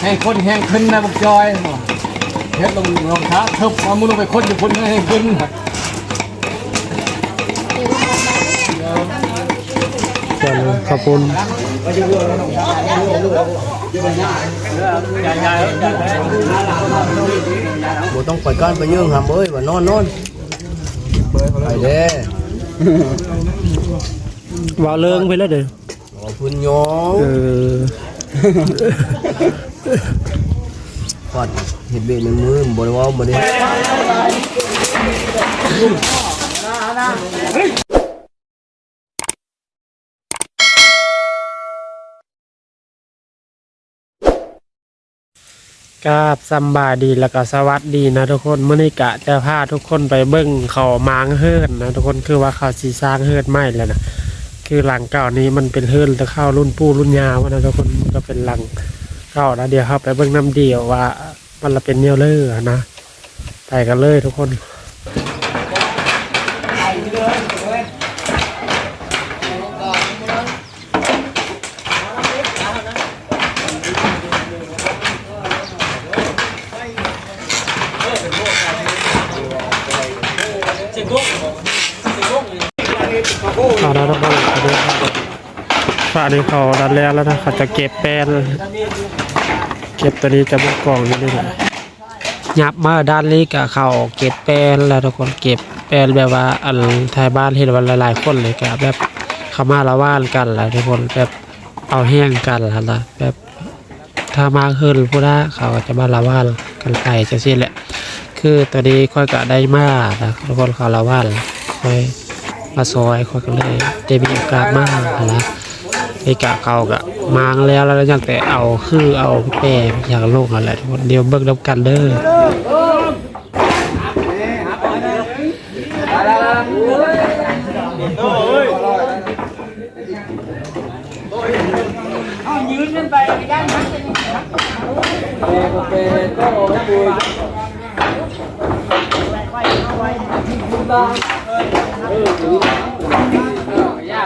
แห้งคนแห้งขึ้นนะบุกจอยเฮ็ดลงรองเท้าเทิบมามึงลงไปคนอยู่คนแห้งขึ้นเจ้าเลยขอบคุณบ่ต้องปล่อยก้อนไปยื่งหำเอ้ยว่านอนนอนไปเด้ว่าเลิงไปแล้วเด้อขอบคุณโยมเออ กอดเห็ดเบ็ดในมือบ่ได้เว่าบ่ได้กาบสำบาดีแล้วก็สวัสดีนะทุกคนมื้อนี้กะจะพาทุกคนไปเบิ่งเขามางเฮิรนนะทุกคนคือว่าเขาสิสร้างเฮิรนใหม่แล้วนะคือหลังเก่านี้มันเป็นเฮิรนแต่เข้ารุ่นปู่รุ่นยาวนะทุกคนก็เป็นหลัง เก่าแล้วเดี๋ยวเข้าไปเบิ่งน้ำเดียวว่า มันละเป็นเนียวเลอร์นะไปกันเลยทุกคนเอาแล้วทุกคนเอาด้วยฝานี้เขาดันแล้วแล้วนะเขาจะเก็บแป้น เก็บตัวนี้จะบุกกล่องอยู่นี่แหละยับมาด้านนี้กับเขาเก็บแป้นแล้วทุกคนเก็บแป้นแบบว่าอันไทยบ้านเห็นว่าหลายๆคนเลยกับแบบเขามาละว่านกันแหละทุกคนแบบเอาแห้งกันแล้วนะแบบถ้ามาขึ้นผู้ละเขาก็จะมาละว่านกันไปจะสิ้นแหละ คือตัวนี้ค่อยกะได้มากนะทุกคนเขาละว่านค่อยมาซอยเขาก็เลยได้มีโอกาสมากนะ กะเขากะมางแล้วแล้วยังแต่เอาคือเอาแปรอย่างโลกอะไรทุกคนเดียวเบิ่งนำกันเด้อ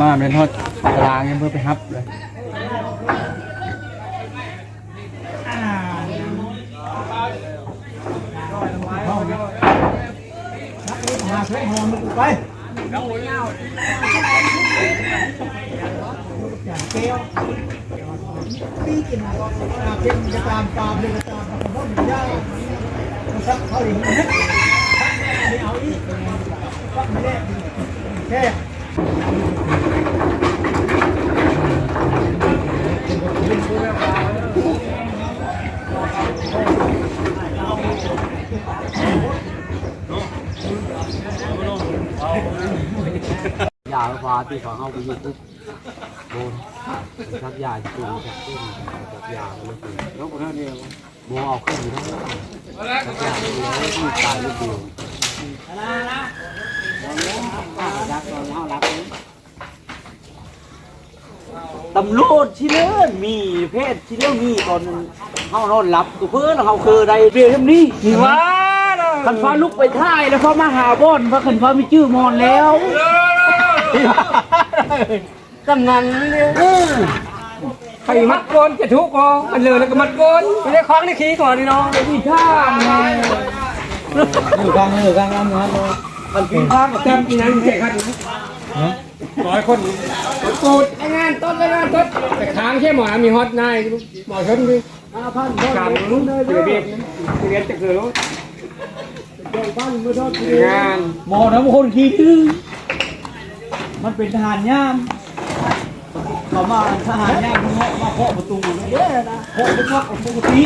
มาเป็นทอดกลางยังเพื่อไปฮับ เลย ยาฟ้า ที่เขาเอาไปอยู่ปุ๊บโดนชักยาจริงชักต้นชักยาแล้วคือแล้วคนนั้นเดียวโมเอาขึ้นอยู่ทั้งนั้นชักยาที่ที่ตายลูกเดียวตำรวจที่เลื่อนมีเพศที่เลื่อนมีตอนเฮานอนหลับก็เพื่อนเฮาคือใดเบียร์นี้นี่ว่าคันฟ้าลุกไปท่ายแล้วฟ้ามาหาบ่อนเพราะคันฟ้ามีชื่อมอนแล้ว กำนันเนี่ยใครมัดโกนจะทุกข์ก็มันเลยแล้วก็มัดโกนไม่ได้คล้องได้ขี่ก่อนนี่น้องอีท่าอยู่กลางอยู่กลางอ้ำครับมันปีภาพกับแกมปีนั้นเจครับร้อยคนตูดไอ้งานต้นไอ้งานต้นแต่ค้างแค่หมอมีฮอตนายหมอชนดิห้าพันกามลุ้นเลยเบียดเบียดจะเกิดรถงานหมอน้ำคนขี้ดื้อ มันเป็นทหารย่ามเขามาทหารย่ามเขามาเคาะประตูเด้อนะเคาะเป็นวักปกติ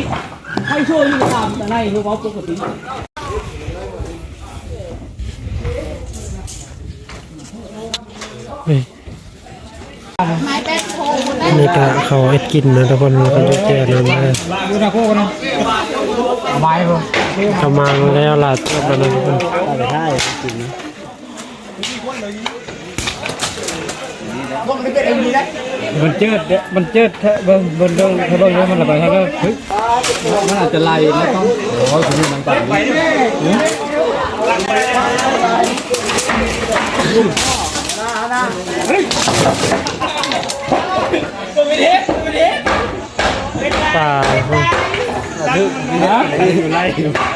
ให้ช่วยยุ่ก็ตามแต่ในคือว่าปกตินี่นี่ก็เขาให้กินนะทุกคนเขาจะแจกเลยนะกัเนาะไม้ผมเขามาแล้วล่ะเทียบแล้วนะทุกคนได้จริง มันเจิดมันเจิดแท้เบิ่งเบิ่งเบิ่งถ้เบิ่งลมันระบายครับเฮ้ยมันอาจจะไหลนะต้องโอ้โหคุณมันต่างเฮ้ตายเฮ้ยนะอยู่ไล่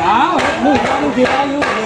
อ้าวลูกลูกเดียวลูก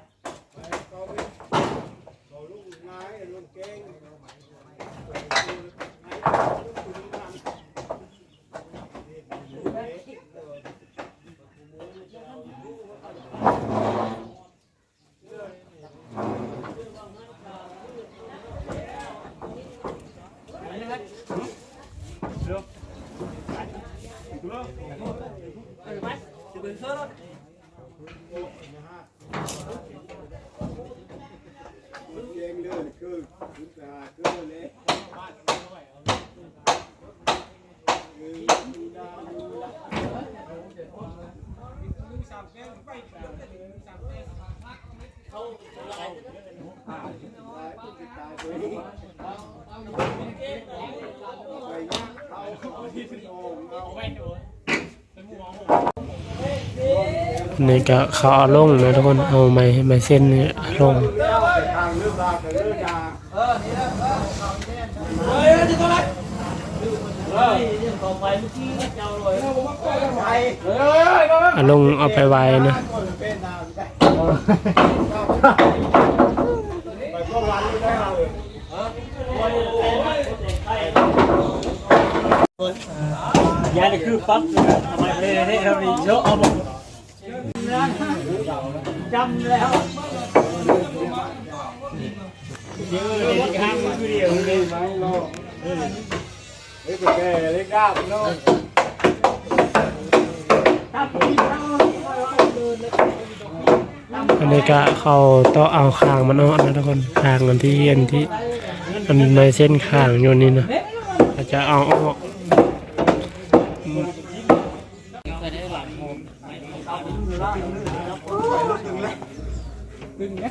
นี่ก็เขาเอาลงนะทุกคนเอาไม้ไม้เส้นนี่ลงเอลงเอาไปไว้นะ ยานี่คือปั๊บทำไมเลยนี่เรามีเยอะเอาหมดจำแล้วเยอะข้างคือเดียวเลยไหม่รอเล็กแก่เล็กด้ามเนาะอันนี้ก็เขาต้องเอาคางมันออกนะทุกคนคางมันที่เย็นที่ มันไม่เส้นคางอยู่นี่นะอาจจะเอาออก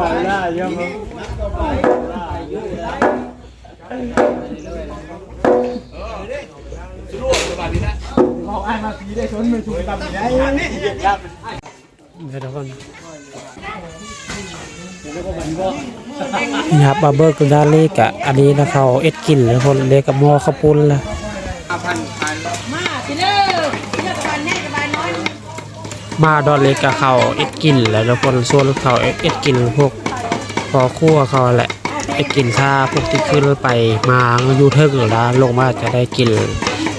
บ่าวได้ยังบ่รู้ว่าบ้านนี้นะเอาอ้ายมาพี่ได้ชนมันชูตำได้เดี๋ยวทุกคนนี่ครับบาเบอร์กุดาเลีกะอันนี้นะเขาเอ็ดกินเลยคนเรียกกับมอข้าวปุ้นละ พันพัน มาพี่เด้อพี่เด้อกระบาลแน่กระบาลน้อย มาดอนเล็กกับเขาเอ็ดกินและทุกคนส่วนเขาเอ็ดกินพวกพอคั่วเขาแหละเอ็ดกินถ้าพวกที่ขึ้นไปมาอยู่เทิงหรือละลงมาจะได้กิน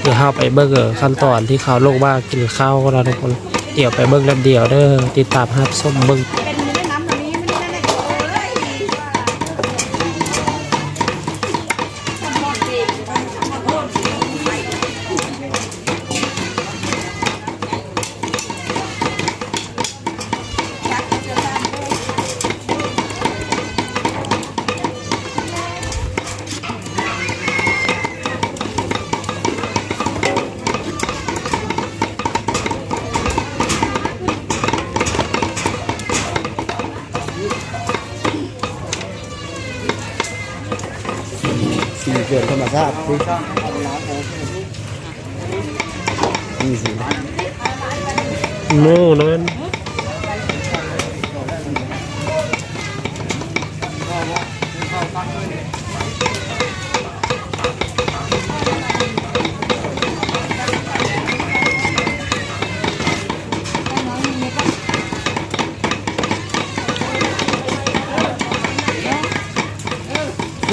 เดี๋ยวเข้าไปเบิ้งเออขั้นตอนที่เขาลงมากินข้าวแล้วทุกคนเดี๋ยวไปเบิ้งลำเดียวเด้อติดตามฮับส้มเบิ้อง สีเกิดธรรมชาติสินี่สิโน่นั่น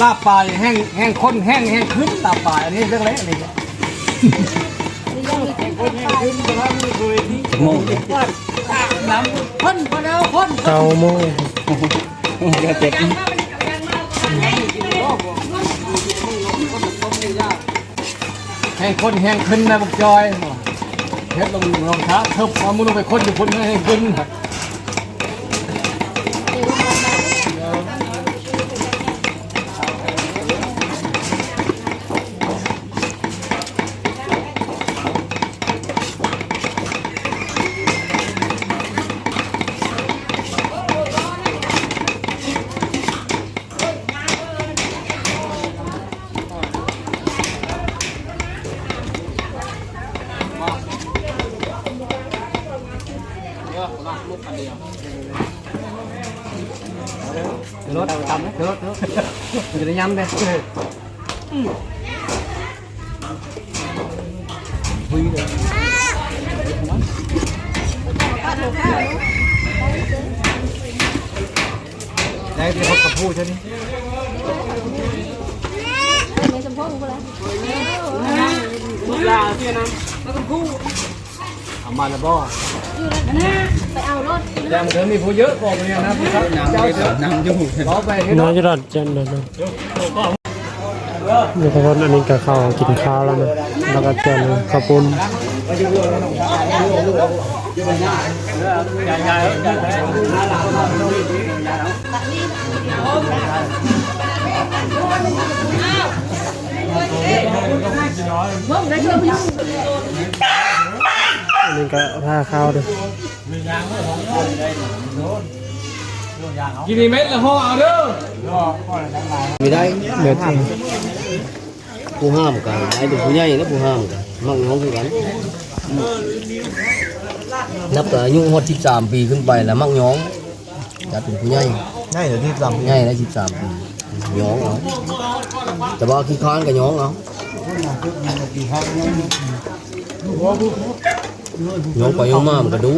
ลาบปลาแห้งแห้งข้นแห้งแห้งขึ้นลาปลาอันนี้เรื่องเล็กอันนี้โมงน้ำข้นพอแล้วข้นเก้าโมงก็เจ็บแห้งข้นแห้งขึ้นนะบุกจอยเฮ็ดลงรองเท้าเทิบเอามือลงไปข้นอยู่ข้นให้ขึ้น มันจะได้ย้ำได้ได้ที่เขากับพูดใช่ไหมในสมพงษ์กูเลยลาเสียน้ำแล้วก็พูดเอามาแล้วบ่อยู่นั่นนะ ไปเอารถแต่เถอมีผู้เยอะกว่าเนี่ยนะพี่ครับเจ้าเสือน้ำอยู่ขอไปให้น้อยงจะรอดเจนเลยนะนี่ทุกคนอันนี้กับข้าวกินข้าวแล้วนะแล้วก็เจนข้าวปุ้นเบิ่งได้เชื่อพี่อันนี้ก็ท่าข้าวด้วยกินอีเม็ดละห่อเอาเด้อไม่ได้เดี๋ยวผู้ห้ามกันไอ้เด็กผู้ใหญ่นะผู้ห้ามกันมั่งน้องคือกันนับแต่อายุหดสิบสามปีขึ้นไปแล้วมั่งย้องจะเป็นผู้ใหญ่ได้เดี๋ยวที่ลำใหญ่ได้สิบสามปีย้องเอาแต่ว่าขี้ค้านกับย้องเอา ย้องไปย้องมามันก็ดู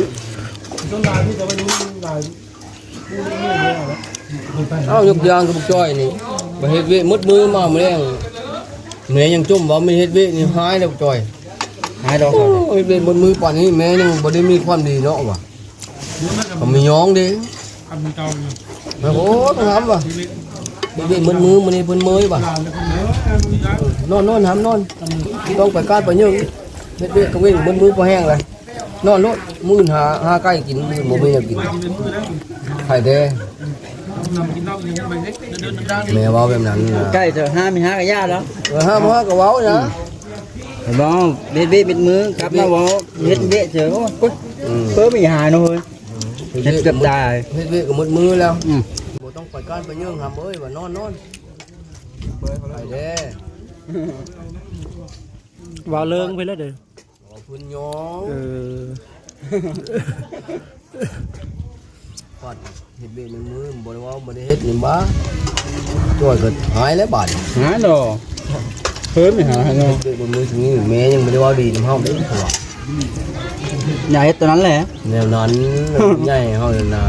เอายกยางกับจ้อยนี่ไปเฮ็ดเวทมดมือมาเมื่อแรงแม่ยังจมว่าไม่เฮ็ดเวทนี่หายแล้วจ้อยหายดอกเฮ็ดเวทบนมือป่านนี้แม่ยังบ่ได้มีความดีเนาะว่ะก็มีย้องเด้โอ้โหต้องทำว่ะเฮ็ดเวทบนมือมันนี่เพิ่นเมยว่ะนอนนอนทำนอนต้องไปกาดไปยึงเฮ็ดเวทก็เว้นบนมือบ่แห้งเลย นอนโลดมื้อหาหาไก่กินมื้อบ่มีแนวกินไข่เด้แม่เว้าแบบนั้นนะใกล้จะห้ามีห้ากับญาติแล้วเออห้ามห้าก็เว้านะเห็นบ่เบ็ดเบ็ดเบ็ดมือครับนะบ่เฮ็ดเบ็ดเจอโอ้ยปุ๊บอืมเพิ่มอีกหาหน่อยเฮ็ดเกือบได้เฮ็ดเวทก็หมดมือแล้วอืมบ่ต้องไปก้านไปเยื่องทำเอ้ยว่านอนนอนไข่เด้วาวเลิงไปแล้วเด้อขอบ คุณยองเออปัดเฮ็ดเวทในมือบ่ได้เว่าบ่ได้เฮ็ดนี่บ้าช่วยก็หายแล้วบาดหาดอกเพิ่มอีกหาหน่อยเฮ็ดเวทบนมือถึงนี่แม่ยังบ่ได้เว่าดีนำเฮาเด้อว่าอย่าเฮ็ดตัวนั้นแหละแนวนั้นใหญ่เฮาเลยนะ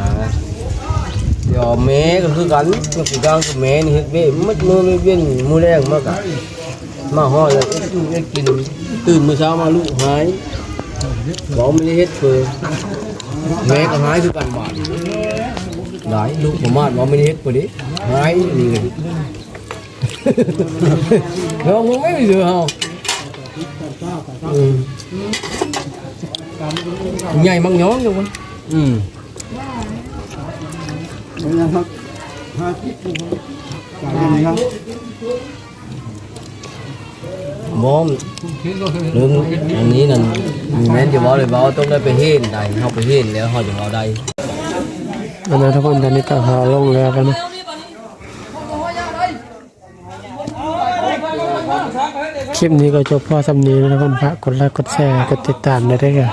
เดี๋ยวแม่ก็คือกันก็คือกลางกับแม่นี่เฮ็ดเวทมัดมือไม่เว้นมือแรงมากอะ มาฮอดแล้วเอ็ดกิน ตื่นมื้อเช้ามาลูกหายบอกไม่ได้เฮ็ดเพิ่นแม่ก็หายคือกันบาดหลายลูกประมาณว่าไม่ได้เฮ็ดบ่ดิหายนี่เลยเรามึงไม่มีเสือเฮาอืมใหญ่มังย้อนอยู่มั้ยอืม มอมเรื่องอันนี้นั่นมีแม่นจะบอกเลยว่าต้องได้ไปเห็นได้เขาไปเห็นแล้วเขาจะเอาได้อันนั้นทุกคนตอนนี้ก็หาลงแล้วกันนะคลิปนี้ก็จบพอสำนีนะทุกคนฝากกดไลค์กดแชร์กดติดตามได้ด้วยกัน